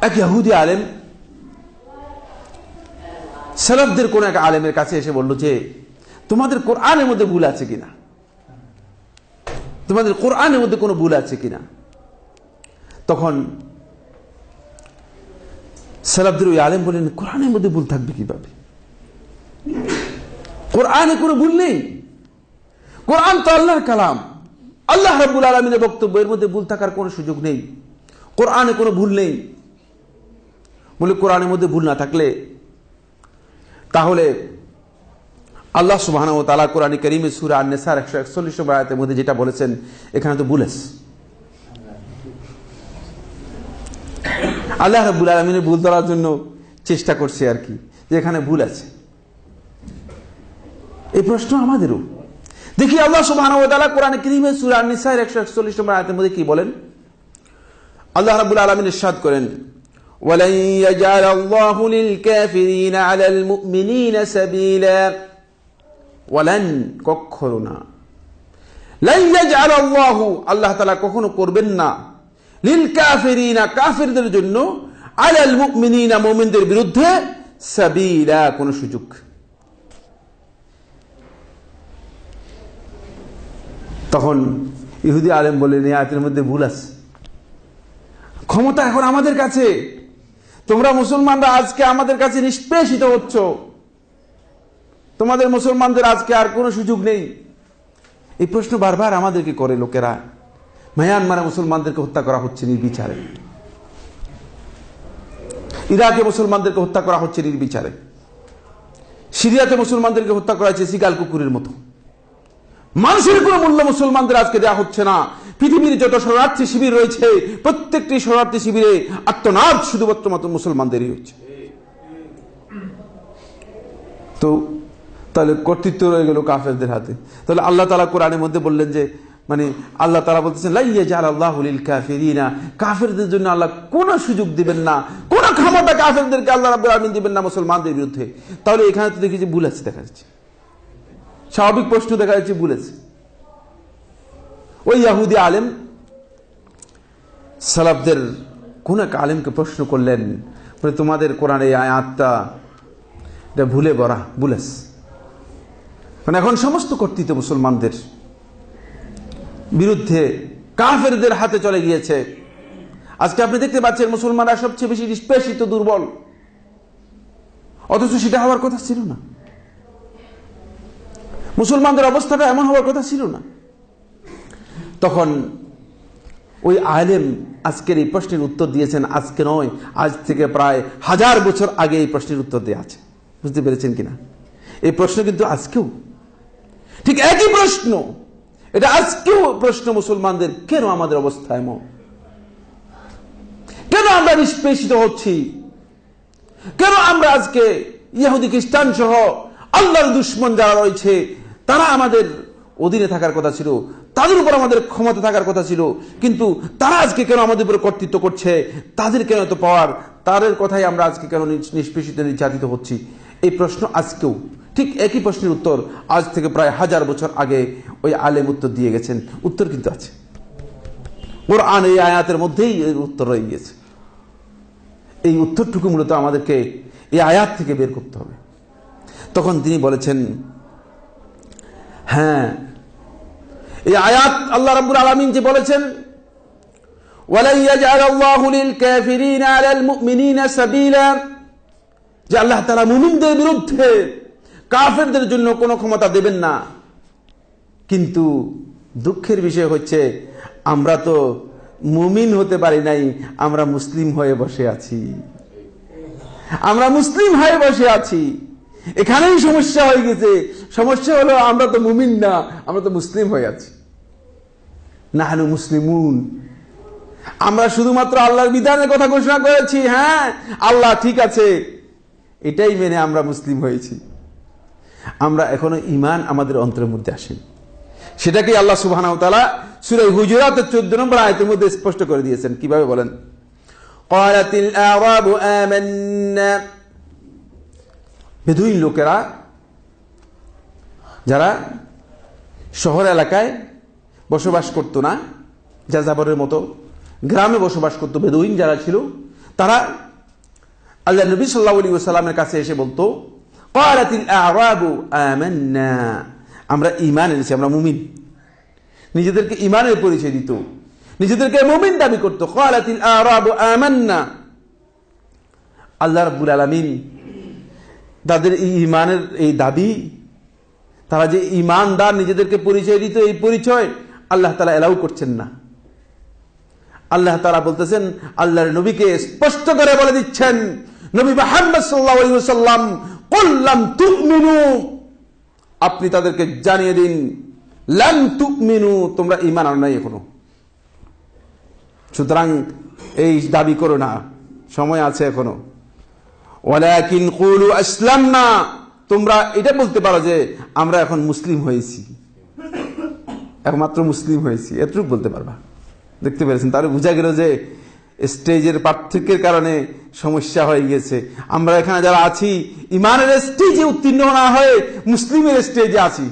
এক ইহুদি আলেম, সালাফদের কোন এক আলেমের কাছে এসে বলল যে, তোমাদের কোরআনের মধ্যে ভুল আছে কিনা? তোমাদের কোরআনের মধ্যে কোনো ভুল আছে কিনা? তখন সালাফদের ওই আলেম বলেন কোরআনের মধ্যে ভুল থাকবে কীভাবে? কোরআনে কোনো ভুল নেই। কোরআন তো আল্লাহর কালাম। আল্লাহ রাব্বুল আলমিনের বক্তব্য, এর মধ্যে ভুল থাকার কোনো সুযোগ নেই। কোরআনে কোনো ভুল নেই। বলে, কোরআনের মধ্যে ভুল না থাকলে? তাহলে আল্লাহ সুবাহ তালা কোরআন করিমে সুরা আন্নেসার একশো একচল্লিশ নম্বর আয়াতের মধ্যে যেটা বলেছেন, এখানে তো ভুলেস আল্লাহ রাব্বুল আলমিনের ভুল ধরার জন্য চেষ্টা করছে আর কি, যে এখানে ভুল আছে। এই প্রশ্ন আমাদেরও। দেখি, আল্লাহ তাআলা কোরআনে কারীমে সূরা আন-নিসা এর 141 নম্বর আয়াতের মধ্যে কি বলেন? আল্লাহ রাব্বুল আলামিন ইরশাদ করেন ولن يجعل الله للكافرين على المؤمنين سبيلا ولن কখনো না لن يجعل الله আল্লাহ তাআলা কখনো করবেন না লিল কাফিরিনা কাফিরদের জন্য আলাল মুমিনিনা মুমিনদের বিরুদ্ধে সাবিলা কোন সুযোগ তখন ইহুদি আলেম বললেন এই আয়াতের মধ্যে ভুল আছে ক্ষমতা এখন আমাদের কাছে তোমরা মুসলমানরা আজকে আমাদের কাছে নিষ্পেষিত হচ্ছ। তোমাদের মুসলমানদের আজকে আর কোনো সুযোগ নেই। এই প্রশ্ন বারবার আমাদেরকে করে লোকেরা। মায়ানমারে মুসলমানদেরকে হত্যা করা হচ্ছে নির্বিচারে। ইরাকে মুসলমানদেরকে হত্যা করা হচ্ছে নির্বিচারে। সিরিয়াতে মুসলমানদেরকে হত্যা করা হচ্ছে সিগাল কুকুরের মতো। মানুষের কোনো মূল্য মুসলমানদের আজকে দেওয়া হচ্ছে না। পৃথিবীর যত শরণার্থী শিবির রয়েছে, প্রত্যেকটি শরণার্থী শিবিরে আত্মনাদ শুধুমাত্র মাত্র মুসলমানদেরই হচ্ছে। তো তাহলে কর্তৃত্ব রয়ে গেল কাফেরদের হাতে। তাহলে আল্লাহ তালা কোরআনের মধ্যে বললেন যে মানে আল্লাহ তালা বলতেছেন, লাইয়া জাল আল্লাহ কাফেরিনা। কাফেরদের জন্য আল্লাহ কোনো সুযোগ দিবেন না, কোন ক্ষমতা কাফেরদেরকে আল্লাহ রাব্বুল আলামিন দিবেন না মুসলমানদের বিরুদ্ধে। তাহলে এখানে তো দেখি যে ভুল আছে, দেখা যাচ্ছে। স্বাভাবিক প্রশ্ন দেখা যাচ্ছে বলেছে ওই ইয়াহুদি আলেম সালাফদের কোন এক আলেমকে প্রশ্ন করলেন, বলে, তোমাদের কোরআন এই আয়াতটা এটা ভুলে বরা বুলেস মানে এখন সমস্ত কর্তৃত্ব মুসলমানদের বিরুদ্ধে কাফেরদের হাতে চলে গিয়েছে। আজকে আপনি দেখতে পাচ্ছেন, মুসলমানরা সবচেয়ে বেশি নিষ্পেষিত, দুর্বল। অথচ সেটা হওয়ার কথা ছিল না। মুসলমানদের অবস্থাটা এমন হওয়ার কথা ছিল না। তখন ওই আলেম আজকের এই প্রশ্নের উত্তর দিয়েছেন, আজকে নয়, আজ থেকে প্রায় হাজার বছর আগে এই প্রশ্নের উত্তর দেওয়া আছে। বুঝতে পেরেছেন কিনা? এই প্রশ্ন কিন্তু আজকেও। ঠিক একই প্রশ্ন। এটা আজকেও প্রশ্ন মুসলমানদের, কেন আমাদের অবস্থা এমন? কেন আমরা নিষ্পেষিত হচ্ছি? কেন আমরা আজকে ইহুদি খ্রিস্টান সহ আল্লাহর দুশ্মন যারা রয়েছে, তারা আমাদের অধীনে থাকার কথা ছিল, তাদের উপর আমাদের ক্ষমতা থাকার কথা ছিল, কিন্তু তারা আজকে কেন আমাদের উপরে কর্তৃত্ব করছে? তাদের কেন এত পাওয়ার তাদের কথাই আমরা আজকে কেন নিষ্পেষিত নির্যাতিত হচ্ছি? এই প্রশ্ন আজকেও, ঠিক একই প্রশ্নের উত্তর আজ থেকে প্রায় হাজার বছর আগে ওই আলেম উত্তর দিয়ে গেছেন। উত্তর কিন্তু আছে। ওর আন এই আয়াতের মধ্যেই উত্তর রয়ে গিয়েছে। এই উত্তরটুকু মূলত আমাদেরকে এই আয়াত থেকে বের করতে হবে। তখন তিনি বলেছেন হ্যাঁ এই আয়াত আল্লাহ রাব্বুল আলামিন যে বলেছেন, ওয়ালাই ইয়াজআলাল্লাহু লিল কাফিরিনা আলাল মুমিনিনা সাবিলা যে আল্লাহ তাআলা মুমিনদের বিরুদ্ধে কাফেরদের জন্য কোনো ক্ষমতা দেবেন না। কিন্তু দুঃখের বিষয় হচ্ছে, আমরা তো মুমিন হতে পারি নাই, আমরা মুসলিম হয়ে বসে আছি। আমরা মুসলিম হয়ে বসে আছি। এখানেই সমস্যা হয়ে গেছে সমস্যা হলো আমরা তো মুমিন না আমরা তো মুসলিম হয়ে আছি না হলো মুসলিমুন আমরা শুধুমাত্র আল্লাহর বিধানের কথা ঘোষণা করেছি হ্যাঁ আল্লাহ ঠিক আছে এটাই মেনে আমরা মুসলিম হয়েছি আমরা এখনো ইমান আমাদের অন্তরের মধ্যে আসেনি সেটাকে আল্লাহ সুবাহ সুরাই হুজুরাতের চোদ্দ নম্বর আয়তের মধ্যে স্পষ্ট করে দিয়েছেন কিভাবে বলেন قالت الأعراب آمنا বেদুইন লোকেরা যারা শহর এলাকায় বসবাস করত না যাযাবরের মতো গ্রামে বসবাস করত বেদুইন যারা ছিল, তারা আল্লাহ নবী সাল্লাহ কাছে এসে বলতো আমরা ইমান এনেছি, আমরা মুমিন। নিজেদেরকে ইমানের পরিচয় দিত, নিজেদেরকে মুমিন দাবি করতো আল্লাহ রাবুল আলামিন তাদের এই ইমানের এই দাবি, তারা যে ইমানদার নিজেদেরকে পরিচয় দিত, এই পরিচয় আল্লাহ তালা এলাউ করছেন না। আল্লাহ তারা বলতেছেন, আল্লাহর নবীকে স্পষ্ট করে বলে দিচ্ছেন, নবী মাহমদ সাল্লাম কল্লাম তুমিনু আপনি তাদেরকে জানিয়ে দিন, লাম তুমিনু তোমরা ইমান আনো নাই এখনও। সুতরাং এই দাবি করো না, সময় আছে এখনও। ওয়ালাকিন কুলু আসলাম না তোমরা এটা বলতে পারো যে আমরা এখন মুসলিম হয়েছি। একমাত্র মুসলিম হয়েছি। এতটুকু বলতে পারবা। দেখতে পেরেছেন? তাহলে বোঝা গেল যে স্টেজের পার্থক্যের কারণে সমস্যা হয়ে গেছে। আমরা এখানে যারা আছি, ইমানের স্টেজে উত্তীর্ণ না হয়ে মুসলিমের স্টেজে আছি।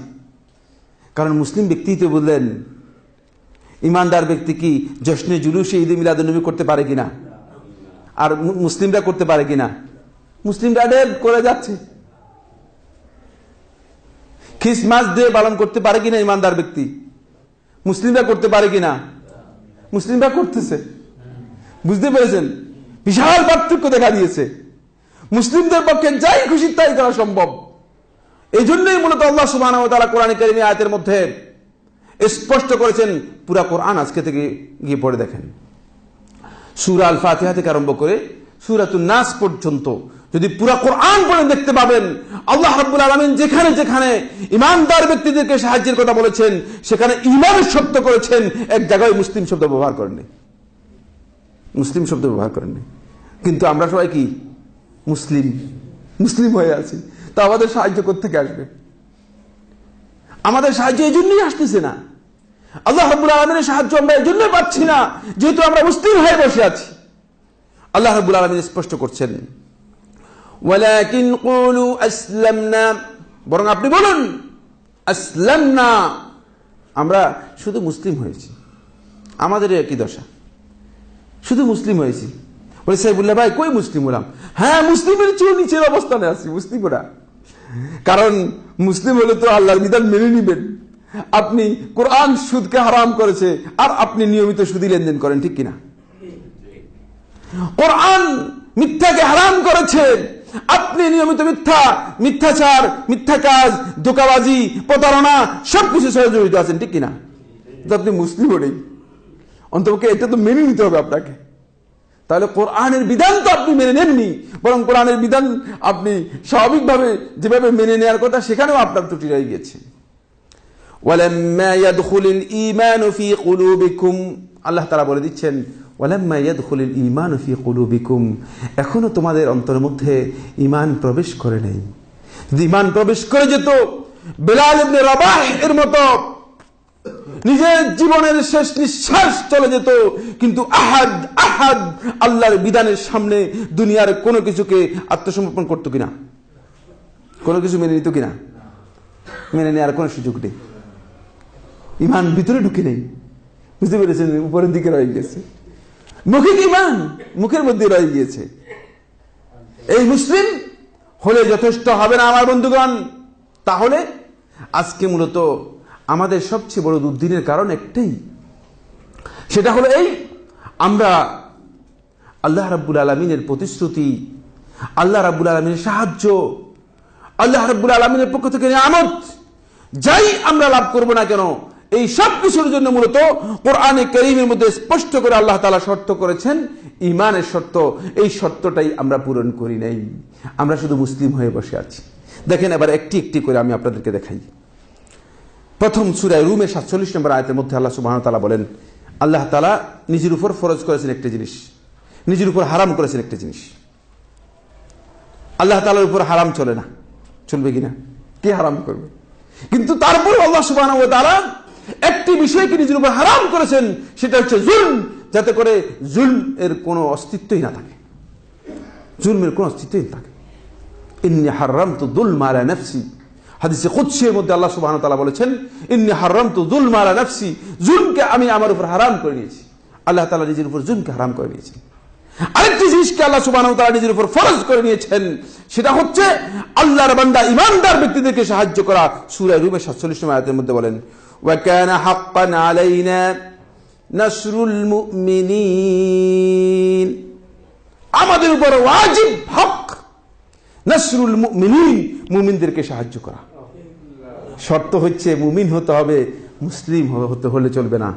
কারণ মুসলিম ব্যক্তি তো বললেন, ইমানদার ব্যক্তি কি জশ্নে জুলুসে ঈদ মিলাদ করতে পারে কিনা? আর মুসলিমরা করতে পারে কিনা? মুসলিমরা ডের করে যাচ্ছে। খ্রিসমাস ডে পালন করতে পারে কিনা ইমানদার ব্যক্তি? মুসলিমরা করতে পারে কিনা? মুসলিমরা করতেছে। বুঝতে পেরেছেন? বিশাল পার্থক্য দেখা দিয়েছে। মুসলিমদের পক্ষে যাই খুশি তাই করা সম্ভব। এই জন্যই মূলত আল্লাহ সুবাহ তারা কোরআন কারিমী আয়াতের মধ্যে স্পষ্ট করেছেন, পুরা কোরআন আজকে থেকে গিয়ে পড়ে দেখেন। সুরা আল ফাতিহা থেকে আরম্ভ করে নাস পর্যন্ত। যদি পুরা কোরআন পড়ে দেখতে পাবেন, আল্লাহ রাব্বুল আলামিন যেখানে যেখানে ইমানদার ব্যক্তিদেরকে সাহায্যের কথা বলেছেন, সেখানে শব্দ করেছেন। এক জায়গায় মুসলিম শব্দ ব্যবহার করেননি। মুসলিম শব্দ ব্যবহার করেননি। কিন্তু আমরা সবাই কি? মুসলিম। মুসলিম হয়ে আছি। তা আমাদের সাহায্য থেকে আসবে? আমাদের সাহায্য এই জন্যই আসতেছে না। আল্লাহ রাব্বুল আলমিনের সাহায্য আমরা এই জন্যই পাচ্ছি না, যেহেতু আমরা মুসলিম হয়ে বসে আছি। আল্লাহ রাব্বুল আলমিন স্পষ্ট করছেন বরং আপনি বলুন, আসলামনা আমরা শুধু মুসলিম হয়েছি। আমাদের একই দশা? শুধু মুসলিম হয়েছি। বলে সাইবুল্লাহ ভাই, কই মুসলিম হলাম? হ্যাঁ মুসলিমের চেয়ে নিচের অবস্থানে আছি, মুসলিম ওরা। কারণ মুসলিম হলে তো আল্লাহর বিধান মেনে নিবেন। আপনি কোরআন সুদকে হারাম করেছে, আর আপনি নিয়মিত সুদি লেনদেন করেন, ঠিক কিনা? কোরআন মিথ্যাকে হারাম করেছে। আপনি নিয়মিত মিথ্যা, মিথ্যাচার, মিথ্যা কাজ, ধোকাবাজি, প্রতারণা সবকিছু সাথে জড়িত আছেন, ঠিক কিনা? আপনি মুসলিম নেই অন্তপক্ষে এটা তো মেনে নিতে হবে আপনাকে। তাহলে কোরআনের বিধান তো আপনি মেনে নেননি, বরং কোরআনের বিধান আপনি স্বাভাবিকভাবে যেভাবে মেনে নেওয়ার কথা, সেখানেও আপনার ত্রুটি রয়ে গেছে আল্লাহ তাআলা বলে দিচ্ছেন এখনও তোমাদের অন্তরের মধ্যে ইমান প্রবেশ করে নাই। যদি ঈমান প্রবেশ করে যেত, বেলাল এর মতো নিজের জীবনের শেষ নিঃশ্বাস চলে যেত, কিন্তু আহাদ আহাদ আল্লাহর বিধানের সামনে দুনিয়ার কোনো কিছুকে আত্মসমর্পণ করতো কিনা? কোনো কিছু মেনে নিত কিনা? মেনে নেওয়ার কোনো সুযোগ নেই। ইমান ভিতরে ঢুকে নেই। বুঝতে পেরেছেন? উপরের দিকে রয়ে গেছে। মুখিক ইমান মুখের মধ্যে রয়ে গিয়েছে। এই মুসলিম হলে যথেষ্ট হবে না আমার বন্ধুগণ? তাহলে আজকে মূলত আমাদের সবচেয়ে বড় দুর্দিনের কারণ একটাই। সেটা হলো এই, আমরা আল্লাহ রাব্বুল আলমিনের প্রতিশ্রুতি, আল্লাহ রাব্বুল আলমিনের সাহায্য, আল্লাহ রাব্বুল আলমিনের পক্ষ থেকে নিয়ামত, যাই আমরা লাভ করব না কেন এই সব কিছুর জন্য মূলত কোরআনে করিমের মধ্যে স্পষ্ট করে আল্লাহ তালা শর্ত করেছেন ইমানের শর্ত। এই শর্তটাই আমরা পূরণ করি নাই। আমরা শুধু মুসলিম হয়ে বসে আছি। দেখেন এবার একটি একটি করে আমি আপনাদেরকে দেখাই। প্রথম সুরায় রুমে সাতচল্লিশ নম্বর আয়তের মধ্যে আল্লাহ সুবাহ তালা বলেন, আল্লাহ তালা নিজের উপর ফরজ করেছেন একটি জিনিস, নিজের উপর হারাম করেছেন একটি জিনিস। আল্লাহ তালার উপর হারাম চলে না। চলবে কিনা? কে হারাম করবে? কিন্তু তারপর আল্লাহ সুবাহ তালা একটি বিষয়কে নিজের উপর হারাম করেছেন, সেটা হচ্ছে জুলম, যাতে করে জুলম এর কোনো অস্তিত্বই না থাকে। জুলমের কোনো অস্তিত্বই না থাকে। ইন্নি হারাম তো দুল মারা হাদিসে মধ্যে আল্লাহ সুবাহ তালা বলেছেন, ইন্নি হারাম তো দুল মারা নফসি। জুলমকে আমি আমার উপর হারাম করে নিয়েছি। আল্লাহ তালা নিজের উপর জুলমকে হারাম করে নিয়েছেন। আরেকটি জিনিসকে আল্লাহ ওয়া তাআলা নিজের উপর ফরজ করে নিয়েছেন। সেটা হচ্ছে আল্লাহর বান্দা ইমানদার ব্যক্তিদেরকে সাহায্য করা। সূরা রুমের 47 নম্বর আয়াতের মধ্যে বলেন আমাদের উপর ওয়াজিব হক নাসরুল মুমিনিন, মুমিনদেরকে সাহায্য করা। শর্ত হচ্ছে মুমিন হতে হবে, মুসলিম হতে হলে চলবে না।